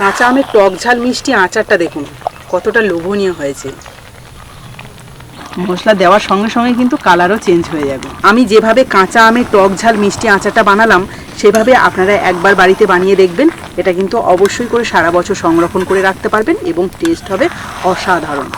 কাঁচা আমের টক ঝাল মিষ্টি আচারটা দেখুন, কতটা লোভনীয় হয়েছে। মশলা দেওয়ার সঙ্গে সঙ্গে কিন্তু কালারও চেঞ্জ হয়ে যাবে। আমি যেভাবে কাঁচা আমের টক ঝাল মিষ্টি আচারটা বানালাম, সেভাবে আপনারা একবার বাড়িতে বানিয়ে দেখবেন। এটা কিন্তু অবশ্যই করে সারা বছর সংরক্ষণ করে রাখতে পারবেন এবং টেস্ট হবে অসাধারণ।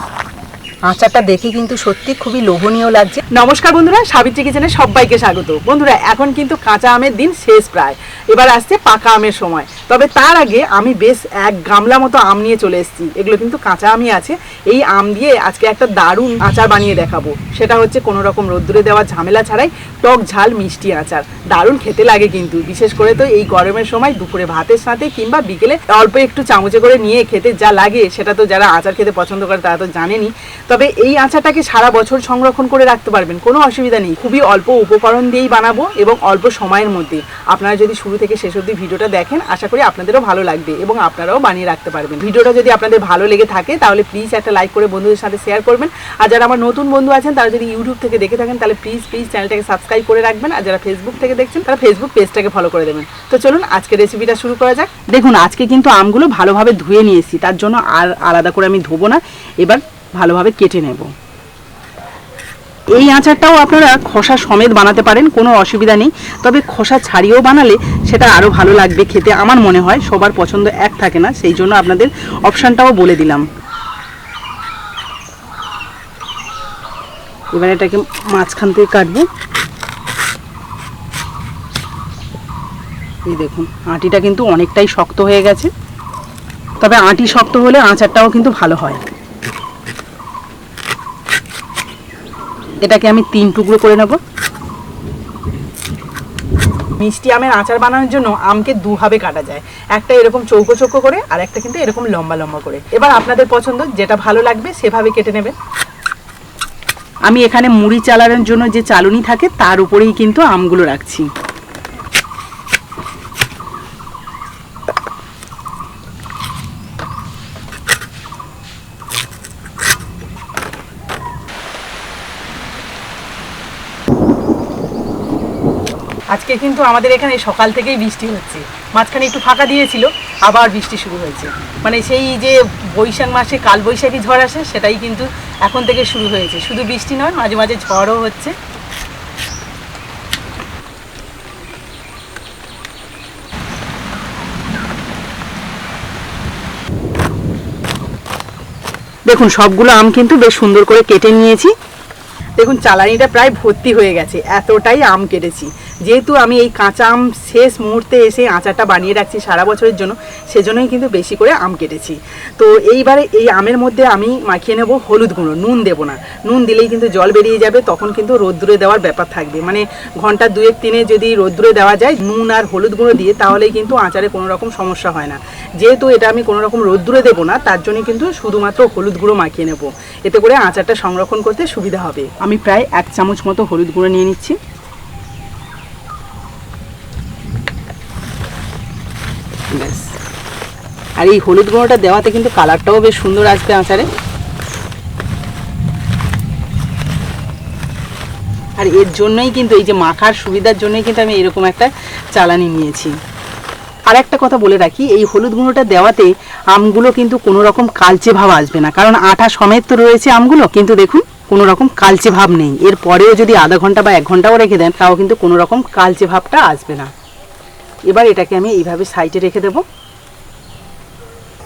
আচারটা দেখে কিন্তু সত্যি খুবই লোভনীয় লাগছে। নমস্কার বন্ধুরা, সাবিত্রী কিচেনে সবাইকে স্বাগত। বন্ধুরা, এখন কিন্তু কাঁচা আমের দিন শেষ প্রায়। এবার আসছে পাকা আমের সময়। তবে তার আগে আমি বেশ এক গামলা মতো আম নিয়ে চলে এসেছি। এগুলো কিন্তু কাঁচা আমই আছে। এই আম দিয়ে আজকে একটা দারুণ আচার বানিয়ে দেখাবো। সেটা হচ্ছে কোনো রকম রোদ্দুরে দেওয়া ঝামেলা ছাড়াই টক ঝাল মিষ্টি আচার। দারুণ খেতে লাগে কিন্তু। বিশেষ করে তো এই গরমের সময় দুপুরে ভাতের সাথে কিংবা বিকেলে অল্প একটু চামচে করে নিয়ে খেতে যা লাগে, সেটা তো যারা আচার খেতে পছন্দ করে তারা তো জানেনি তবে এই আচারটাকে সারা বছর সংরক্ষণ করে রাখতে পারবেন, কোনো অসুবিধা নেই। খুবই অল্প উপকরণ দিয়েই বানাবো এবং অল্প সময়ের মধ্যে। আপনারা যদি শুরু থেকে শেষ অবধি ভিডিওটা দেখেন, আশা করি আপনাদেরও ভালো লাগবে এবং আপনারাও বানিয়ে রাখতে পারবেন। ভিডিওটা যদি আপনাদের ভালো লেগে থাকে, তাহলে প্লিজ একটা লাইক করে বন্ধুদের সাথে শেয়ার করবেন। আর যারা আমার নতুন বন্ধু আছেন, তারা যদি ইউটিউব থেকে দেখে থাকেন, তাহলে প্লিজ প্লিজ চ্যানেলটাকে সাবস্ক্রাইব করে রাখবেন। আর যারা ফেসবুক থেকে দেখছেন, তারা ফেসবুক পেজটাকে ফলো করে দেবেন। তো চলুন আজকে রেসিপিটা শুরু করা যাক। দেখুন, আজকে কিন্তু আমগুলো ভালোভাবে ধুয়ে নিয়েছি, তার জন্য আর আলাদা করে আমি ধোবো না। এবার ভালোভাবে কেটে নেব। এই আচারটাও আপনারা খোসা সমেত বানাতে পারেন, কোনো অসুবিধা নেই। তবে খোসা ছাড়িয়েও বানালে সেটা আরও ভালো লাগবে খেতে, আমার মনে হয়। সবার পছন্দ এক থাকে না, সেই জন্য আপনাদের অপশানটাও বলে দিলাম। এবার এটাকে মাঝখান থেকে কাটবো। এই দেখুন, আটিটা কিন্তু অনেকটাই শক্ত হয়ে গেছে। তবে আটি শক্ত হলে আচারটাও কিন্তু ভালো হয়। এটাকে আমি তিন টুকরো করে নেব। মিষ্টি আমের আচার বানানোর জন্য আমকে দুভাবে কাটা যায়। একটা এরকম চৌকো চৌকো করে, আর একটা কিন্তু এরকম লম্বা লম্বা করে। এবার আপনাদের পছন্দ, যেটা ভালো লাগবে সেভাবে কেটে নেবেন। আমি এখানে মুড়ি চালানোর জন্য যে চালুনি থাকে, তার উপরেই কিন্তু আমগুলো রাখছি। আজকে কিন্তু আমাদের এখানে সকাল থেকেই বৃষ্টি হচ্ছে। মাঝখানে একটু ফাঁকা দিয়েছিল আবার বৃষ্টি শুরু হয়েছে। মানে সেই যে বৈশাখ মাসে কালবৈশাখী ঝড় আসে সেটাই কিন্তু এখন থেকে শুরু হয়েছে। শুধু বৃষ্টি নয় মাঝে মাঝে ঝড়ও হচ্ছে। দেখুন সবগুলো আম কিন্তু বেশ সুন্দর করে কেটে নিয়েছি। দেখুন চালানিটা প্রায় ভর্তি হয়ে গেছে। এতটাই আম কেটেছি। যেহেতু আমি এই কাঁচা আম শেষ মুহূর্তে এসে আচারটা বানিয়ে রাখছি সারা বছরের জন্য, সেজন্যই কিন্তু বেশি করে আম কেটেছি। তো এইবারে এই আমের মধ্যে আমি মাখিয়ে নেব হলুদ গুঁড়ো, নুন দেবো না। নুন দিলেই কিন্তু জল বেরিয়ে যাবে, তখন কিন্তু রোদ্দুরে দেওয়ার ব্যাপার থাকবে। মানে ঘণ্টা দুয়েক, তিনে যদি রোদ্দুরে দেওয়া যায় নুন আর হলুদ গুঁড়ো দিয়ে, তাহলেই কিন্তু আচারে কোনো রকম সমস্যা হয় না। যেহেতু এটা আমি কোনো রকম রোদ্দুরে দেবো না, তার জন্য কিন্তু শুধুমাত্র হলুদ গুঁড়ো মাখিয়ে নেব। এতে করে আচারটা সংরক্ষণ করতে সুবিধা হবে। আমি প্রায় এক চামচ মতো হলুদ গুঁড়ো নিয়ে নিচ্ছি। ব্যাস। আর এই হলুদ গুঁড়োটা দেওয়াতে কিন্তু কালারটাও বেশ সুন্দর আসবে আচারে। আর এর জন্যই কিন্তু এই যে মাখার সুবিধার জন্যই কিন্তু আমি এরকম একটা চালানি নিয়েছি। আর একটা কথা বলে রাখি, এই হলুদ গুঁড়োটা দেওয়াতে আমগুলো কিন্তু কোনো রকম কালচে ভাব আসবে না। কারণ আঠা সমেত তো রয়েছে আমগুলো, কিন্তু দেখুন, কোনো রকম কালচে ভাব নেই। এর পরেও যদি আধা ঘণ্টা বা এক ঘন্টাও রেখে দেন, তাও কিন্তু কোনো রকম কালচে ভাবটা আসবে না। এবার এটাকে আমি এইভাবে সাইডে রেখে দেবো।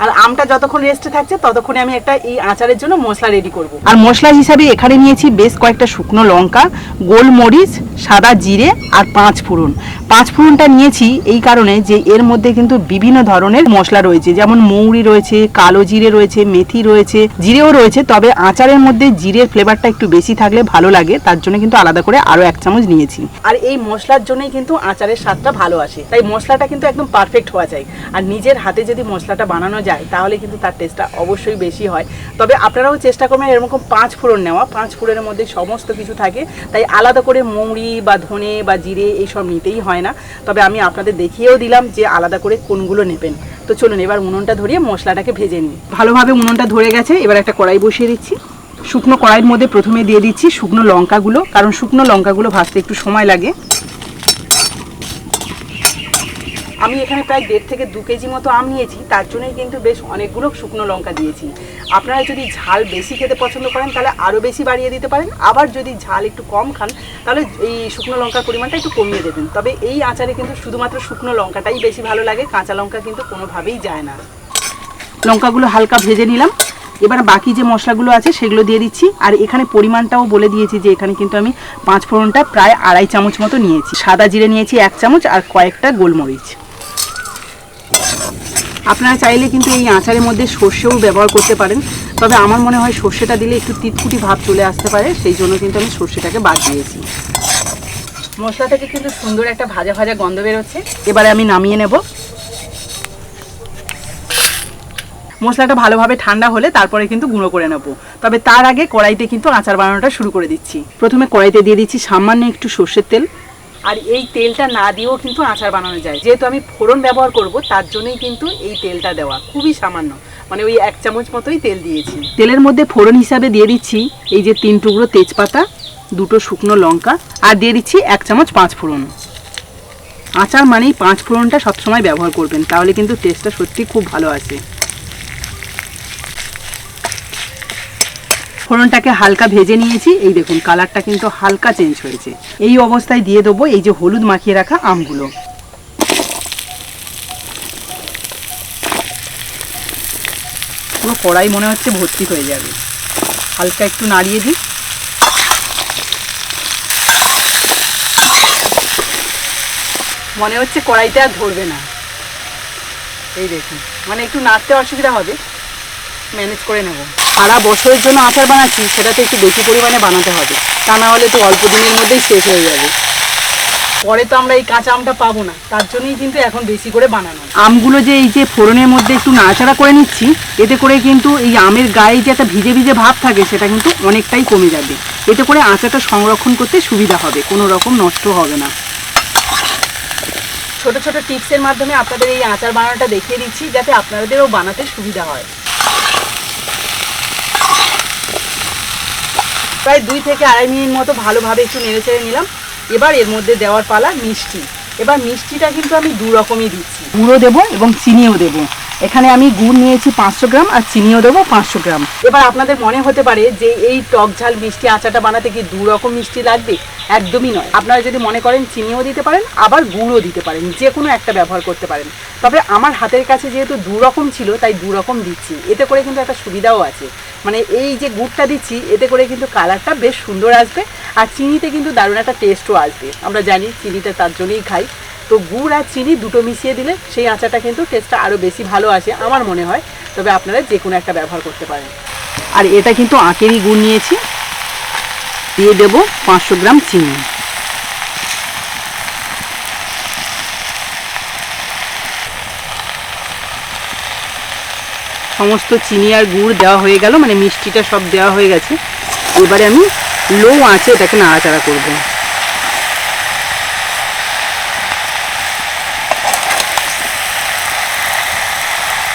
আর আমটা যতক্ষণ রেস্টে থাকছে ততক্ষণে আমি একটা এই আচারের জন্য মশলা রেডি করব। আর মশলা হিসাবে এখানে নিয়েছি বেশ কয়েকটা শুকনো লঙ্কা গোলমরিচ সাদা জিরে আর পাঁচ ফোড়ন। পাঁচ ফোড়নটা নিয়েছি এই কারণে যে এর মধ্যে কিন্তু বিভিন্ন ধরনের মশলা রয়েছে যেমন মৌরি রয়েছে কালো জিরে রয়েছে মেথি রয়েছে জিরেও রয়েছে তবে আচারের মধ্যে জিরের ফ্লেভারটা একটু বেশি থাকলে ভালো লাগে তার জন্য কিন্তু আলাদা করে আরও এক চামচ নিয়েছি। আর এই মশলার জন্যই কিন্তু আচারের স্বাদটা ভালো আসে তাই মশলাটা কিন্তু একদম পারফেক্ট হওয়া যায় আর নিজের হাতে যদি মশলাটা বানানো যায়, তাহলে কিন্তু তার টেস্টটা অবশ্যই বেশি হয়। তবে আপনারাও চেষ্টা করবেন এরকম পাঁচ ফোড়ন নেওয়া। পাঁচ ফোড়নের মধ্যে সমস্ত কিছু থাকে, তাই আলাদা করে মৌরি বা ধনে বা জিরে এইসব নিতেই হয় না। তবে আমি আপনাদের দেখিয়েও দিলাম যে আলাদা করে কোনগুলো নেবেন। তো চলুন এবার উনুনটা ধরিয়ে মশলাটাকে ভেজে নিই। ভালোভাবে উনুনটা ধরে গেছে, এবার একটা কড়াই বসিয়ে দিচ্ছি। শুকনো কড়াইয়ের মধ্যে প্রথমে দিয়ে দিচ্ছি শুকনো লঙ্কাগুলো, কারণ শুকনো লঙ্কাগুলো ভাজতে একটু সময় লাগে। আমি এখানে প্রায় দেড় থেকে দু কেজি মতো আম নিয়েছি, তার জন্যই কিন্তু বেশ অনেকগুলো শুকনো লঙ্কা দিয়েছি। আপনারা যদি ঝাল বেশি খেতে পছন্দ করেন, তাহলে আরও বেশি বাড়িয়ে দিতে পারেন। আবার যদি ঝাল একটু কম খান, তাহলে এই শুকনো লঙ্কার পরিমাণটা একটু কমিয়ে দেবেন। তবে এই আচারে কিন্তু শুধুমাত্র শুকনো লঙ্কাটাই বেশি ভালো লাগে, কাঁচা লঙ্কা কিন্তু কোনোভাবেই যায় না। লঙ্কাগুলো হালকা ভেজে নিলাম। এবার বাকি যে মশলাগুলো আছে, সেগুলো দিয়ে দিচ্ছি। আর এখানে পরিমাণটাও বলে দিয়েছি যে, এখানে কিন্তু আমি পাঁচ ফোড়নটা প্রায় আড়াই চামচ মতো নিয়েছি। সাদা জিরে নিয়েছি এক চামচ আর কয়েকটা গোলমরিচ। আপনারা চাইলে কিন্তু এই আচারের মধ্যে সর্ষেও ব্যবহার করতে পারেন তবে আমার মনে হয় সর্ষেটা দিলে একটু তিতকুটি ভাব চলে আসতে পারে সেই জন্য কিন্তু আমি সর্ষেটাকে বাদ দিয়েছি। মশলা থেকে কিন্তু সুন্দর একটা ভাজা ভাজা গন্ধ বেরোচ্ছে। এবারে আমি নামিয়ে নেব। মশলাটা ভালোভাবে ঠান্ডা হলে তারপরে কিন্তু গুঁড়ো করে নেব। তবে তার আগে কড়াইতে কিন্তু আচার বানানোটা শুরু করে দিচ্ছি। প্রথমে কড়াইতে দিয়ে দিচ্ছি সামান্য একটু সর্ষের তেল। আর এই তেলটা না দিয়েও কিন্তু আচার বানানো যায়। যেহেতু আমি ফোড়ন ব্যবহার করব, তার জন্যই কিন্তু এই তেলটা দেওয়া খুবই সামান্য। মানে ওই এক চামচ মতোই তেল দিয়েছি। তেলের মধ্যে ফোড়ন হিসাবে দিয়ে দিচ্ছি এই যে তিন টুকরো তেজপাতা, দুটো শুকনো লঙ্কা আর দিয়ে দিচ্ছি এক চামচ পাঁচ ফোড়ন। আচার মানেই পাঁচ ফোড়নটা সবসময় ব্যবহার করবেন, তাহলে কিন্তু টেস্টটা সত্যি খুব ভালো আসে। ফোড়নটাকে হালকা ভেজে নিয়েছি। এই দেখুন, কালারটা কিন্তু হালকা চেঞ্জ হয়েছে। এই অবস্থায় দিয়ে দেবো এই যে হলুদ মাখিয়ে রাখা আমগুলো। পুরো কড়াই মনে হচ্ছে ভর্তি হয়ে যাবে। হালকা একটু নাড়িয়ে দিই। মনে হচ্ছে কড়াইতে আর ধরবে না। এই দেখুন মানে একটু নাড়তে অসুবিধা হবে। ম্যানেজ করে নেব। সারা বছরের জন্য আচার বানাচ্ছি সেটাতে একটু বেশি পরিমাণে বানাতে হবে। তা না হলে তো অল্প দিনের মধ্যেই শেষ হয়ে যাবে। পরে তো আমরা এই কাঁচা আমটা পাবো না তার জন্যই কিন্তু এখন বেশি করে বানানো। আমগুলো যে এই যে ফোড়নের মধ্যে একটু নাড়াচাড়া করে নিচ্ছি এতে করে কিন্তু এই আমের গায়ে যে একটা ভিজে ভিজে ভাব থাকে সেটা কিন্তু অনেকটাই কমে যাবে। এতে করে আচারটা সংরক্ষণ করতে সুবিধা হবে কোনো রকম নষ্ট হবে না। ছোট ছোট টিপসের মাধ্যমে আপনাদের এই আচার বানানোটা দেখিয়ে দিচ্ছি যাতে আপনাদেরও বানাতে সুবিধা হয়। প্রায় দুই থেকে আড়াই মিনিট মতো ভালোভাবে একটু নেড়ে চেড়ে নিলাম। এবার এর মধ্যে দেওয়ার পালা মিষ্টি। এবার মিষ্টিটা কিন্তু আমি দু রকমই দিচ্ছি। গুঁড়ো দেবো এবং চিনিও দেবো। এখানে আমি গুড় নিয়েছি পাঁচশো গ্রাম আর চিনিও দেবো পাঁচশো গ্রাম। এবার আপনাদের মনে হতে পারে যে এই টক ঝাল মিষ্টি আচাটা বানাতে কি দু রকম মিষ্টি লাগবে? একদমই নয়। আপনারা যদি মনে করেন চিনিও দিতে পারেন, আবার গুড়ও দিতে পারেন, যে কোনো একটা ব্যবহার করতে পারেন। তবে আমার হাতের কাছে যেহেতু দু রকম ছিল, তাই দু রকম দিচ্ছি। এতে করে কিন্তু একটা সুবিধাও আছে। মানে এই যে গুড়টা দিচ্ছি, এতে করে কিন্তু কালারটা বেশ সুন্দর আসবে আর চিনিতে কিন্তু দারুণ একটা টেস্টও আসবে। আমরা জানি চিনিটা তার জন্যই খাই। তো গুড় আর চিনি দুটো মিশিয়ে দিলে সেই আচারটা কিন্তু টেস্টটা আরও বেশি ভালো আসে, আমার মনে হয়। তবে আপনারা যে কোনো একটা ব্যবহার করতে পারেন। আর এটা কিন্তু আখেরই গুড় নিয়েছি। দিয়ে দেবো পাঁচশো গ্রাম চিনি। সমস্ত চিনি আর গুড় দেওয়া হয়ে গেল মানে মিষ্টিটা সব দেওয়া হয়ে গেছে। এবারে আমি লো আঁচে এটাকে নাড়াচাড়া করব।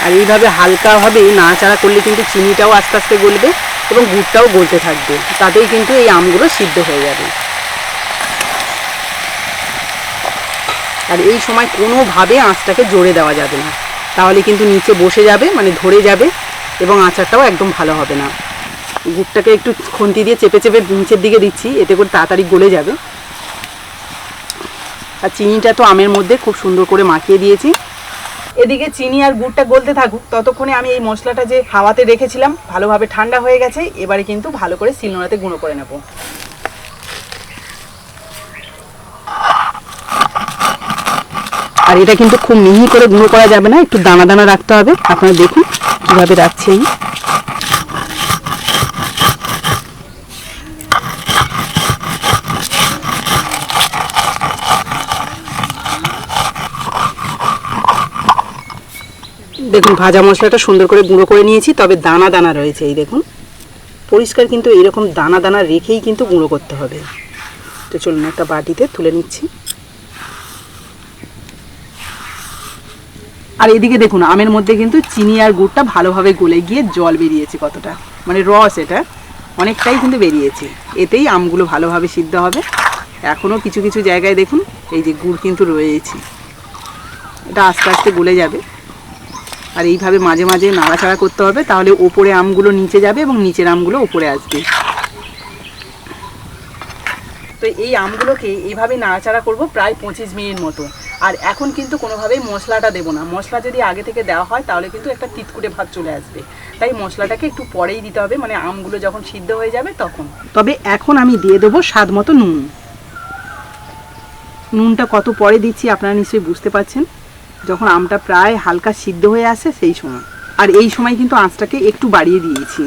আর এইভাবে হালকাভাবে নাড়াচাড়া করলে কিন্তু চিনিটাও আস্তে আস্তে গলবে এবং গুড়টাও গলতে থাকবে। তাতেই কিন্তু এই আমগুলো সিদ্ধ হয়ে যাবে। আর এই সময় কোনোভাবে আঁচটাকে জোরে দেওয়া যাবে না। তাহলে কিন্তু নিচে বসে যাবে মানে ধরে যাবে এবং আচারটাও একদম ভালো হবে না। গুড়টাকে একটু খুন্তি দিয়ে চেপে চেপে নিচের দিকে দিচ্ছি, এতে করে তাড়াতাড়ি গলে যাবে। আর চিনিটা তো আমের মধ্যে খুব সুন্দর করে মাখিয়ে দিয়েছি। এদিকে চিনি আর গুড়টা গলতে থাকুক, ততক্ষণে আমি এই মশলাটা যে হাওয়াতে রেখেছিলাম, ভালোভাবে ঠান্ডা হয়ে গেছে, এবারে কিন্তু ভালো করে শিলনোড়াতে গুঁড়ো করে নেব। আর এটা কিন্তু খুব মিহি করে গুঁড়ো করা যাবে না, একটু দানা দানা রাখতে হবে। আপনারা দেখুন, কীভাবে রাখছি আমি। দেখুন, ভাজা মশলাটা সুন্দর করে গুঁড়ো করে নিয়েছি, তবে দানা দানা রয়েছে, এই দেখুন। পরিষ্কার কিন্তু এরকম দানা দানা রেখেই কিন্তু গুঁড়ো করতে হবে। তো চলুন একটা বাটিতে তুলে নিচ্ছি। আর এদিকে দেখুন, আমের মধ্যে কিন্তু চিনি আর গুড়টা ভালোভাবে গলে গিয়ে জল বেরিয়েছে কতটা। মানে রস এটা, অনেকটাই কিন্তু বেরিয়েছে। এতেই আমগুলো ভালোভাবে সিদ্ধ হবে। এখনও কিছু কিছু জায়গায় দেখুন, এই যে গুড় কিন্তু রয়েছে। এটা আস্তে আস্তে গলে যাবে। আর এইভাবে মাঝে মাঝে নাড়াচাড়া করতে হবে, তাহলে ওপরে আমগুলো নিচে যাবে এবং নিচের আমগুলো ওপরে আসবে। তো এই আমগুলোকে এইভাবে নাড়াচাড়া করব প্রায় পঁচিশ মিনিট মতো। আর এখন কিন্তু কোনোভাবেই মশলাটা দেবো না। মশলা যদি আগে থেকে দেওয়া হয়, তাহলে কিন্তু একটা তিতকুটে ভাত চলে আসবে। তাই মশলাটাকে একটু পরেই দিতে হবে মানে আমগুলো যখন সিদ্ধ হয়ে যাবে তখন। তবে এখন আমি দিয়ে দেবো স্বাদ মতো নুন। নুনটা কত পরে দিচ্ছি আপনারা নিশ্চয়ই বুঝতে পারছেন। যখন আমটা প্রায় হালকা সিদ্ধ হয়ে আসে সেই সময়। আর এই সময় কিন্তু আঁচটাকে একটু বাড়িয়ে দিয়েছি।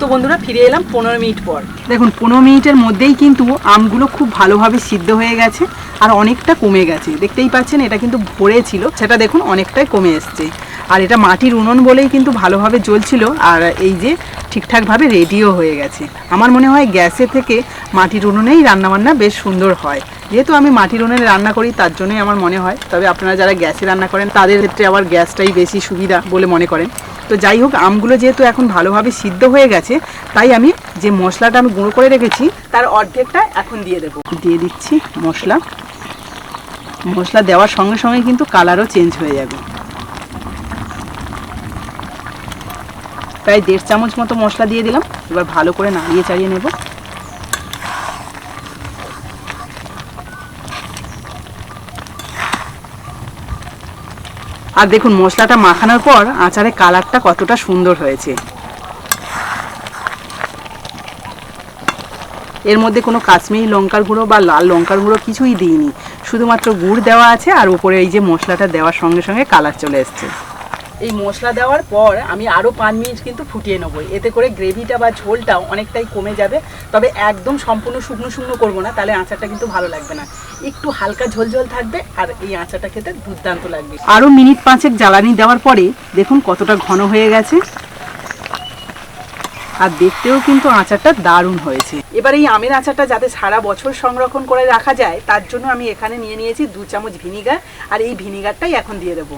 তো বন্ধুরা ফিরে এলাম পনেরো মিনিট পর। দেখুন পনেরো মিনিটের মধ্যেই কিন্তু আমগুলো খুব ভালোভাবে সিদ্ধ হয়ে গেছে আর অনেকটা কমে গেছে। দেখতেই পাচ্ছেন এটা কিন্তু ভরে ছিল। সেটা দেখুন অনেকটাই কমে এসছে। আর এটা মাটির উনুন বলেই কিন্তু ভালোভাবে জ্বলছিল, আর এই যে ঠিকঠাকভাবে রেডিও হয়ে গেছে। আমার মনে হয় গ্যাসে থেকে মাটির উনুনেই রান্নাবান্না বেশ সুন্দর হয়। যেহেতু আমি মাটির উনুনে রান্না করি, তার জন্যই আমার মনে হয়। তবে আপনারা যারা গ্যাসে রান্না করেন, তাদের ক্ষেত্রে আবার গ্যাসটাই বেশি সুবিধা বলে মনে করেন। তো যাই হোক, আমগুলো যেহেতু এখন ভালোভাবে সিদ্ধ হয়ে গেছে, তাই আমি যে মশলাটা আমি গুঁড়ো করে রেখেছি, তার অর্ধেকটা এখন দিয়ে দেবো। দিয়ে দিচ্ছি মশলা। মশলা দেওয়ার সঙ্গে সঙ্গে কিন্তু কালারও চেঞ্জ হয়ে যাবে। প্রায় দেড় চামচ মতো মশলা দিয়ে দিলাম। এবার ভালো করে নাড়িয়ে চাড়িয়ে নেব। আর দেখুন, মশলাটা মাখানোর পর আচারের কালারটা কতটা সুন্দর হয়েছে। এর মধ্যে কোনো কাশ্মীরি লঙ্কার গুঁড়ো বা লাল লঙ্কার গুঁড়ো কিছুই দিইনি। শুধুমাত্র গুড় দেওয়া আছে আর উপরে এই যে মশলাটা দেওয়ার সঙ্গে সঙ্গে কালার চলে এসছে। এই মশলা দেওয়ার পর আমি আরও পাঁচ মিনিট কিন্তু ফুটিয়ে নেব। এতে করে গ্রেভিটা বা ঝোলটা অনেকটাই কমে যাবে। তবে একদম সম্পূর্ণ শুকনো শুকনো করব না, তাহলে আচারটা কিন্তু ভালো লাগবে না। একটু হালকা ঝোল ঝোল থাকবে আর এই আচারটা খেতে দুর্দান্ত লাগবে। আরও মিনিট পাঁচেক জ্বালানি দেওয়ার পরে দেখুন কতটা ঘন হয়ে গেছে। আর দেখতেও কিন্তু আচারটা দারুণ হয়েছে। এবার এই আমের আচারটা যাতে সারা বছর সংরক্ষণ করে রাখা যায়, তার জন্য আমি এখানে নিয়ে নিয়েছি দু চামচ ভিনিগার। আর এই ভিনিগারটাই এখন দিয়ে দেবো।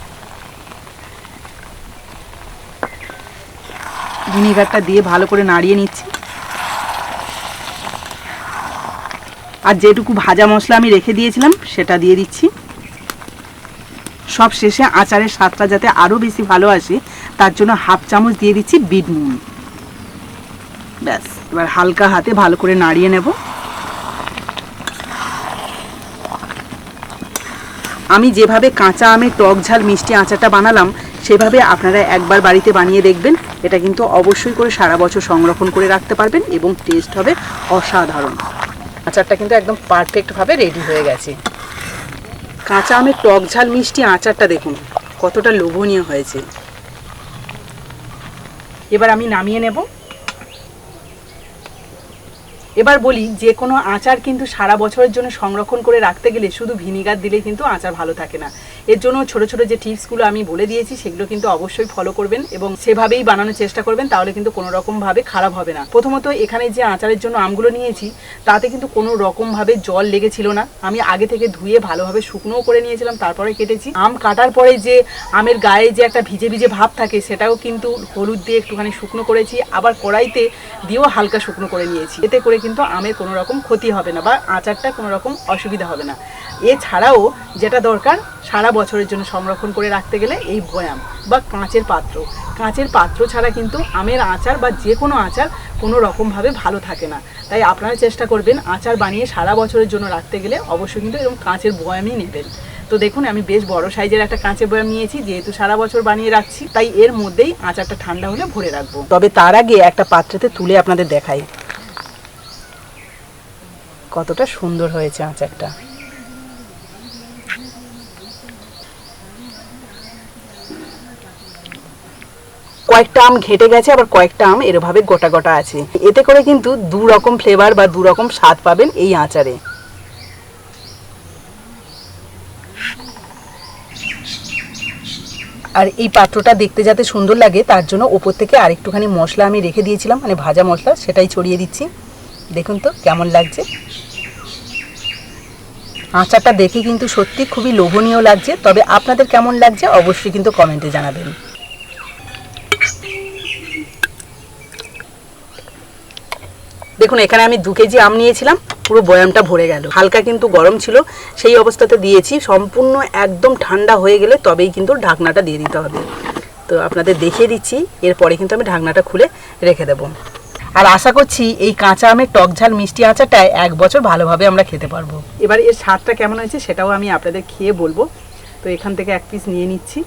ভিনিগারটা দিয়ে ভালো করে নাড়িয়ে নিচ্ছি। আর যেটুকু ভাজা মশলা আমি রেখে দিয়েছিলাম, সেটা দিয়ে দিচ্ছি। সব শেষে আচারের স্বাদটা যাতে আরও বেশি ভালো আসে, তার জন্য হাফ চামচ দিয়ে দিচ্ছি বিট নুন। ব্যাস, এবার হালকা হাতে ভালো করে নাড়িয়ে নেব। আমি যেভাবে কাঁচা আমের টক ঝাল মিষ্টি আচারটা বানালাম সেভাবে আপনারা একবার বাড়িতে বানিয়ে দেখবেন। এটা কিন্তু অবশ্যই করে সারা বছর সংরক্ষণ করে রাখতে পারবেন এবং টেস্ট হবে অসাধারণ। আচারটা কিন্তু একদম পারফেক্টভাবে রেডি হয়ে গেছে। কাঁচা আমের টক ঝাল মিষ্টি আচারটা দেখুন, কতটা লোভনীয় হয়েছে। এবার আমি নামিয়ে নেব। এবার বলি যে কোনো আচার কিন্তু সারা বছরের জন্য সংরক্ষণ করে রাখতে গেলে শুধু ভিনিগার দিলে কিন্তু আচার ভালো থাকে না। এর জন্য ছোট ছোট যে টিপসগুলো আমি বলে দিয়েছি, সেগুলো কিন্তু অবশ্যই ফলো করবেন এবং সেভাবেই বানানোর চেষ্টা করবেন, তাহলে কিন্তু কোনো রকমভাবে খারাপ হবে না। প্রথমত এখানে যে আচারের জন্য আমগুলো নিয়েছি, তাতে কিন্তু কোনো রকমভাবে জল লেগেছিল না। আমি আগে থেকে ধুয়ে ভালোভাবে শুকনোও করে নিয়েছিলাম, তারপরে কেটেছি। আম কাটার পরে যে আমের গায়ে যে একটা ভিজে ভিজে ভাব থাকে, সেটাও কিন্তু হলুদ দিয়ে একটুখানি শুকনো করেছি। আবার কড়াইতে দিয়েও হালকা শুকনো করে নিয়েছি। এতে করে কিন্তু আমের কোনো রকম ক্ষতি হবে না বা আচারটা কোনো রকম অসুবিধা হবে না। এছাড়াও যেটা দরকার, সারা বছরের জন্য সংরক্ষণ করে রাখতে গেলে এই বয়াম বা কাঁচের পাত্র। কাঁচের পাত্র ছাড়া কিন্তু আমের আচার বা যে কোনো আচার কোনো রকমভাবে ভালো থাকে না। তাই আপনারা চেষ্টা করবেন আচার বানিয়ে সারা বছরের জন্য রাখতে গেলে অবশ্যই কিন্তু এরকম কাঁচের বয়ামই নেবেন। তো দেখুন, আমি বেশ বড় সাইজের একটা কাঁচের বয়াম নিয়েছি, যেহেতু সারা বছর বানিয়ে রাখছি, তাই এর মধ্যেই আচারটা ঠান্ডা হলে ভরে রাখব। তবে তার আগে একটা পাত্রেতে তুলে আপনাদের দেখাই। কতটা সুন্দর হয়েছে আচারটা। কয়েকটা আম ঘেটে গেছে, আবার কয়েকটা আম এরভাবে গোটা গোটা আছে। এতে করে কিন্তু দু রকম ফ্লেভার বা দু রকম স্বাদ পাবেন এই আচারে। আর এই পাত্রটা দেখতে যাতে সুন্দর লাগে, তার জন্য ওপর থেকে আরেকটুখানি মশলা আমি রেখে দিয়েছিলাম মানে ভাজা মশলা, সেটাই ছড়িয়ে দিচ্ছি। দেখুন তো কেমন লাগছে। আচারটা দেখে কিন্তু সত্যি খুবই লোভনীয় লাগছে, তবে আপনাদের কেমন লাগছে অবশ্যই কিন্তু কমেন্টে জানাবেন। দেখুন, এখানে আমি দু কেজি আম নিয়েছিলাম, পুরো বয়ামটা ভরে গেল। হালকা কিন্তু গরম ছিল, সেই অবস্থাতে দিয়েছি, সম্পূর্ণ একদম ঠান্ডা হয়ে গেলে তবেই কিন্তু ঢাকনাটা দিয়ে দিতে হবে। তো আপনাদের দেখিয়ে দিচ্ছি, এরপরে কিন্তু আমি ঢাকনাটা খুলে রেখে দেবো। আর আশা করছি এই কাঁচা আমের টক ঝাল মিষ্টি আচারটায় এক বছর ভালোভাবে আমরা খেতে পারব। এবার এর স্বাদটা কেমন হয়েছে সেটাও আমি আপনাদের খেয়ে বলব। তো এখান থেকে এক পিস নিয়ে নিচ্ছি।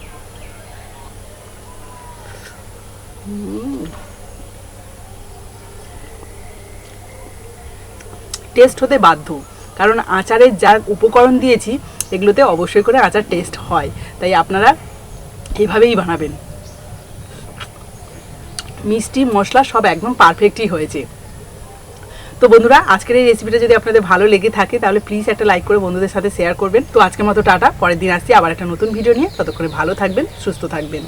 টেস্ট হতে বাধ্য। কারণ আচারের যা উপকরণ দিয়েছি, এগুলোতে অবশ্যই করে আচার টেস্ট হয়। তাই আপনারা এভাবেই বানাবেন। মিষ্টি, মশলা সব একদম পারফেক্টই হয়েছে। তো বন্ধুরা, আজকের এই রেসিপিটা যদি আপনাদের ভালো লেগে থাকে, তাহলে প্লিজ একটা লাইক করে বন্ধুদের সাথে শেয়ার করবেন। তো আজকের মতো টাটা, পরের দিন আসছি আবার একটা নতুন ভিডিও নিয়ে। ততক্ষণে ভালো থাকবেন, সুস্থ থাকবেন।